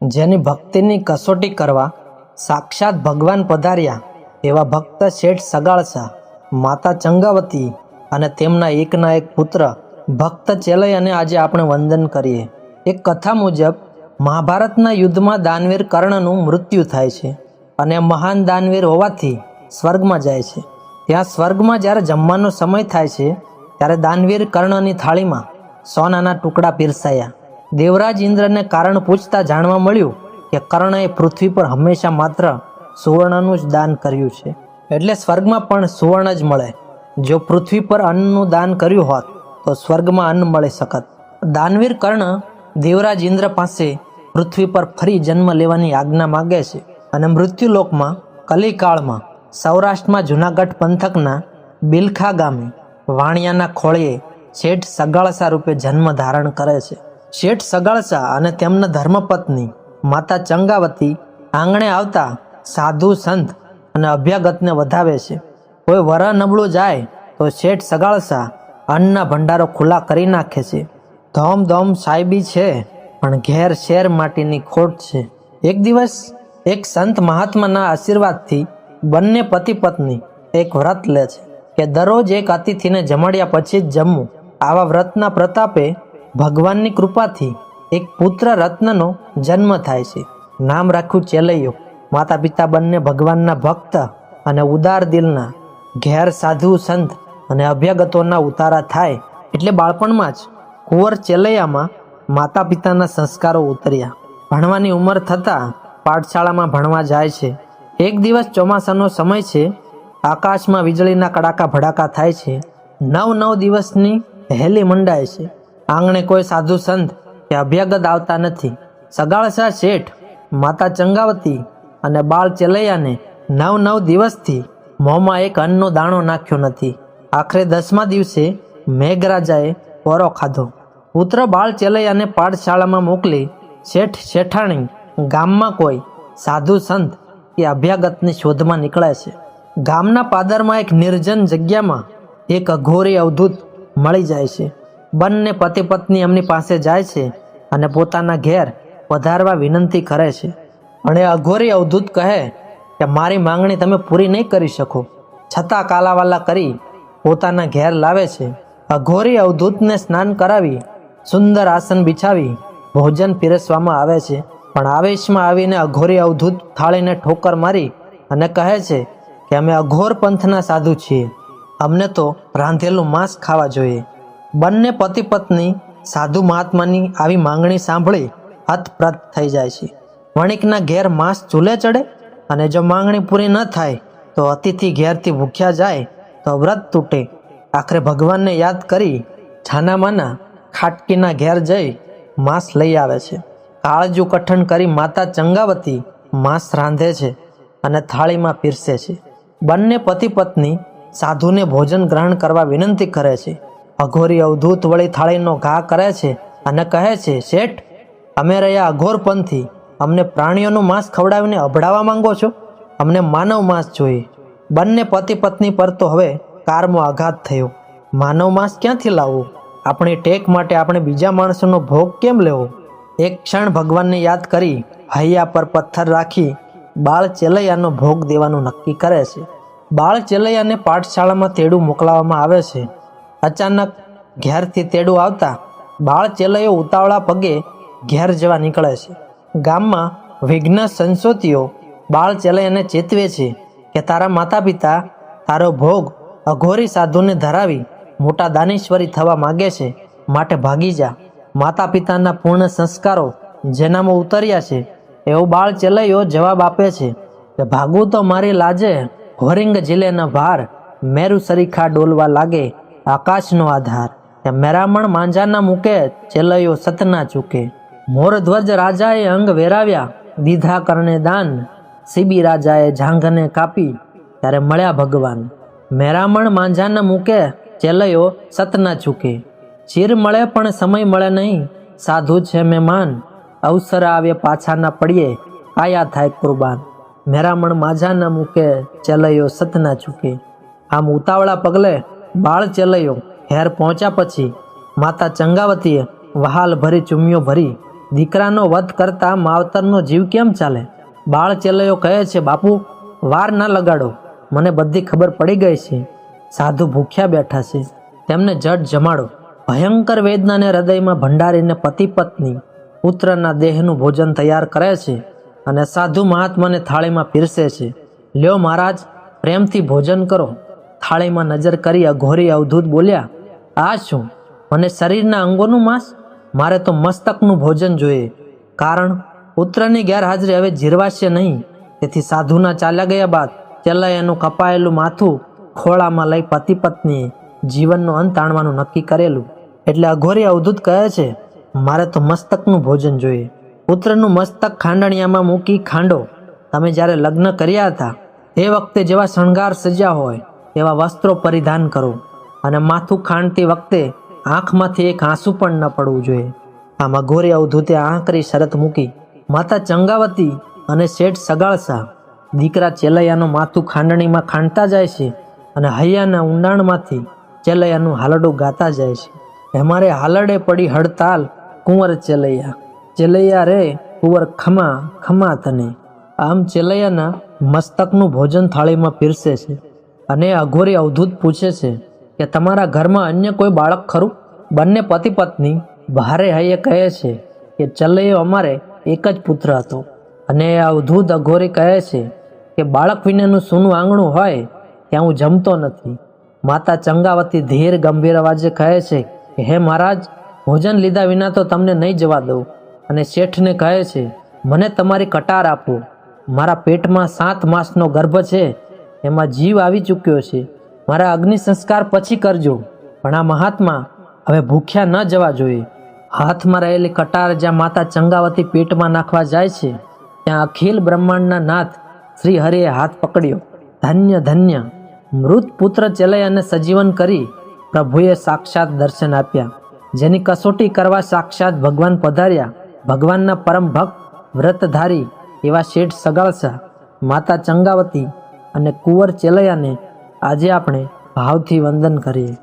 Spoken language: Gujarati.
જેની ભક્તિની કસોટી કરવા સાક્ષાત ભગવાન પધાર્યા એવા ભક્ત શેઠ સગાળસા, માતા ચંગાવતી અને તેમના એકના એક પુત્ર ભક્ત ચેલૈયાને આજે આપણે વંદન કરીએ. એક કથા મુજબ, મહાભારતના યુદ્ધમાં દાનવીર કર્ણનું મૃત્યુ થાય છે અને મહાન દાનવીર હોવાથી સ્વર્ગમાં જાય છે. ત્યાં સ્વર્ગમાં જ્યારે જમવાનો સમય થાય છે, ત્યારે દાનવીર કર્ણની થાળીમાં સોનાના ટુકડા પીરસાયા. દેવરાજ ઇન્દ્રને કારણ પૂછતા જાણવા મળ્યું કે કર્ણએ પૃથ્વી પર હંમેશા માત્ર સુવર્ણનું જ દાન કર્યું છે. એટલે સ્વર્ગમાં પણ સુવર્ણ જ મળે. જો પૃથ્વી પર અન્નનું દાન કર્યું હોત, તો સ્વર્ગમાં અન્ન મળી શકત. દાનવીર કર્ણ દેવરાજ ઇન્દ્ર પાસે પૃથ્વી પર ફરી જન્મ લેવાની આજ્ઞા માગે છે અને મૃત્યુલોકમાં, કલિકાળમાં, સૌરાષ્ટ્રમાં જુનાગઢ પંથકના બિલખા ગામે વાણિયાના ખોળીએ શેઠ સગાળસા રૂપે જન્મ ધારણ કરે છે. શેઠ સગાળસા અને તેમના ધર્મપત્ની માતા ચંગાવતી આંગણે આવતા સાધુ સંત અને અભ્યાગતને વધાવે છે. કોઈ વર નબળું જાય તો શેઠ સગાળસા અન્નના ભંડારો ખુલ્લા કરી નાખે છે. ધોમ ધોમ સાહેબી છે, પણ ઘેર શેર માટીની ખોટ છે. એક દિવસ એક સંત મહાત્માના આશીર્વાદથી બંને પતિ પત્ની એક વ્રત લે છે કે દરરોજ એક અતિથિને જમાડ્યા પછી જ જમવું. આવા વ્રતના પ્રતાપે ભગવાનની કૃપાથી એક પુત્ર રત્નનો જન્મ થાય છે. નામ રાખ્યું ચેલૈયો. માતા પિતા બંને ભગવાનના ભક્ત અને ઉદાર દિલના ઘેર સાધુ સંત અને અભ્યાગતોના ઉતારા થાય એટલે બાળપણમાં જ કુંવર ચેલૈયામાં માતા પિતાના સંસ્કારો ઉતર્યા. ભણવાની ઉંમર થતાં પાઠશાળામાં ભણવા જાય છે. એક દિવસ ચોમાસાનો સમય છે. આકાશમાં વીજળીના કડાકા ભડાકા થાય છે. નવ નવ દિવસની હેલી મંડાય છે. આંગણે કોઈ સાધુ સંત કે અભ્યાગત આવતા નથી. સગાળસા શેઠ, માતા ચંગાવતી અને બાળ ચેલૈયાને નવ નવ દિવસથી મોંમાં એક અન્નનો દાણો નાખ્યો નથી. આખરે દસમા દિવસે મેઘરાજાએ પોરો ખાધો. પુત્ર બાળ ચેલૈયાને પાઠશાળામાં મોકલી શેઠ શેઠાણી ગામમાં કોઈ સાધુ સંત કે અભ્યાગતની શોધમાં નીકળે છે. ગામના પાદરમાં એક નિર્જન જગ્યામાં એક અઘોરી અવધૂત મળી જાય છે. બંને પતિ પત્ની એમની પાસે જાય છે અને પોતાના ઘેર વધારવા વિનંતી કરે છે. અને અઘોરી અવધૂત કહે કે, મારી માંગણી તમે પૂરી નહીં કરી શકો. છતાં કાલાવાલા કરી પોતાના ઘેર લાવે છે. અઘોરી અવધૂતને સ્નાન કરાવી, સુંદર આસન બિછાવી, ભોજન પીરસવામાં આવે છે. પણ આવેશમાં આવીને અઘોરી અવધૂત થાળીને ઠોકર મારી અને કહે છે કે, અમે અઘોર પંથના સાધુ છીએ. અમને તો રાંધેલું માંસ ખાવા જોઈએ. બંને પતિ પત્ની સાધુ મહાત્માની આવી માંગણી સાંભળી હતપ્રત થઈ જાય છે. વણિકના ઘેર માંસ ચૂલે ચડે અને જો માંગણી પૂરી ન થાય તો અતિથિ ઘેરથી ભૂખ્યા જાય તો વ્રત તૂટે. આખરે ભગવાનને યાદ કરી છાનામાના ખાટકીના ઘેર જઈ માંસ લઈ આવે છે. કાળજુ કઠણ કરી માતા ચંગાવતી માંસ રાંધે છે અને થાળીમાં પીરસે છે. બંને પતિ પત્ની સાધુને ભોજન ગ્રહણ કરવા વિનંતી કરે છે. અઘોરી અવધૂત વળી થાળીનો ઘા કરે છે અને કહે છે, શેઠ, અમે રહ્યા અઘોરપંથી. અમને પ્રાણીઓનું માંસ ખવડાવીને અભડાવવા માંગો છો? અમને માનવ માંસ જોઈએ. બંને પતિ પત્ની પર તો હવે કારમો આઘાત થયો. માનવ માંસ ક્યાંથી લાવવું? આપણી ટેક માટે આપણે બીજા માણસોનો ભોગ કેમ લેવો? એક ક્ષણ ભગવાનને યાદ કરી હૈયા પર પથ્થર રાખી બાળ ચેલૈયાનો ભોગ દેવાનું નક્કી કરે છે. બાળ ચેલૈયાને પાઠશાળામાં તેડું મોકલાવવામાં આવે છે. અચાનક ઘેરથી તેડું આવતા બાળ ચેલૈયો ઉતાવળા પગે ઘેર જવા નીકળે છે. ગામમાં વિઘ્ન સંસોતીઓ બાળ ચેલૈયાને ચેતવે છે કે તારા માતા પિતા તારો ભોગ અઘોરી સાધુને ધરાવી મોટા દાનેશ્વરી થવા માગે છે. માટે ભાગી જા. માતા પિતાના પૂર્ણ સંસ્કારો જેનામાં ઉતર્યા છે એવો બાળ ચેલૈયો જવાબ આપે છે કે ભાગવું તો મારી લાજે. હોરિંગ જિલ્લેના ભાર મેરુ સરીખા ડોલવા લાગે. આકાશનો આધાર. કે મેરામણ માંજાના મૂકે ચેલયો સતના ચૂકે. મોરધ્વજ રાજાએ અંગ વેરાવ્યા દીધા કરણે દાન. સીબી રાજાએ જાંઘને કાપી, ત્યારે મળ્યા ભગવાન. મેરામણ માંજાના મૂકે ચેલયો સતના ચૂકે. ચીર મળે પણ સમય મળે નહીં. સાધુ છે મહેમાન. અવસર આવે પાછાના પડીએ. આયા થાય કુરબાન. મેરામણ માઝાના મૂકે ચેલયો સતના ચૂકે. આમ ઉતાવળા પગલે બાળ ચેલૈયો હેર પહોંચ્યા પછી માતા ચંગાવતીએ વહાલ ભરી ચુમ્યો ભરી, દીકરાનો વધ કરતા માવતરનો જીવ કેમ ચાલે? બાળ ચલયો કહે છે, બાપુ, વાર ના લગાડો. મને બધી ખબર પડી ગઈ છે. સાધુ ભૂખ્યા બેઠા છે. તેમને જટ જમાડો. ભયંકર વેદનાને હૃદયમાં ભંડારીને પતિ પત્ની પુત્રના દેહનું ભોજન તૈયાર કરે છે અને સાધુ મહાત્માને થાળીમાં પીરસે છે. લ્યો મહારાજ, પ્રેમથી ભોજન કરો. થાળીમાં નજર કરી અઘોરી અવધૂત બોલ્યા, આ શું? મને શરીરના અંગોનું માંસ? મારે તો મસ્તકનું ભોજન જોઈએ. કારણ, પુત્રની ગેરહાજરી હવે જીરવાશે નહીં. તેથી સાધુના ચાલ્યા ગયા બાદ ચેલ્લાયાનું કપાયેલું માથું ખોળામાં લઈ પતિ પત્નીએ જીવનનો અંત આણવાનું નક્કી કરેલું. એટલે અઘોરી અવધૂત કહે છે, મારે તો મસ્તકનું ભોજન જોઈએ. પુત્રનું મસ્તક ખાંડણિયામાં મૂકી ખાંડો. તમે જ્યારે લગ્ન કર્યા હતા તે વખતે જેવા શણગાર સજ્યા હોય તેવા વસ્ત્રો પરિધાન કરો અને માથું ખાંડતી વખતે આંખમાંથી એક આંસુ પણ ન પડવું જોઈએ. આમાં ગોરી અવધૂતે આંકરી શરત મૂકી માતા ચંગાવતી અને શેઠ સગાળસા. દીકરા ચેલૈયાનું માથું ખાંડણીમાં ખાંડતા જાય છે અને હૈયાના ઊંડાણમાંથી ચેલૈયાનું હાલડું ગાતા જાય છે. અમારે હાલડે પડી હડતાલ કુંવર ચેલૈયા. ચેલૈયા રે કુંવર ખમા ખમા તને. આમ ચેલૈયાના મસ્તકનું ભોજન થાળીમાં પીરસે છે. અને અઘોરી અવધૂત પૂછે છે કે તમારા ઘરમાં અન્ય કોઈ બાળક ખરું? બંને પતિ પત્ની ભારે હૈયે કહે છે કે ચલૈયો અમારે એક જ પુત્ર હતો. અને અવધૂત અઘોરી કહે છે કે બાળક વિનાનું સૂનું આંગણું હોય ત્યાં હું જમતો નથી. માતા ચંગાવતી ધીર ગંભીર અવાજે કહે છે કે, હે મહારાજ, ભોજન લીધા વિના તો તમને નહીં જવા દઉં. અને શેઠને કહે છે, મને તમારી કટાર આપો. મારા પેટમાં સાત માસનો ગર્ભ છે એમાં જીવ આવી ચૂક્યો છે. મારા અગ્નિ સંસ્કાર પછી કરજો. પણ આ મહાત્મા હવે ભૂખ્યા ન જવા જોઈએ. હાથમાં રહેલી કટાર જ્યાં માતા ચંગાવતી પેટમાં નાખવા જાય છે, ત્યાં અખિલ બ્રહ્માંડના નાથ શ્રી હરિએ હાથ પકડ્યો. ધન્ય ધન્ય. મૃત પુત્ર ચેલૈયાને સજીવન કરી પ્રભુએ સાક્ષાત દર્શન આપ્યા. જેની કસોટી કરવા સાક્ષાત ભગવાન પધાર્યા. ભગવાનના પરમ ભક્ત, વ્રતધારી એવા શેઠ સગાળસા, માતા ચંગાવતી અને કુંવર ચેલૈયાને આજે આપણે ભાવથી વંદન કરીએ.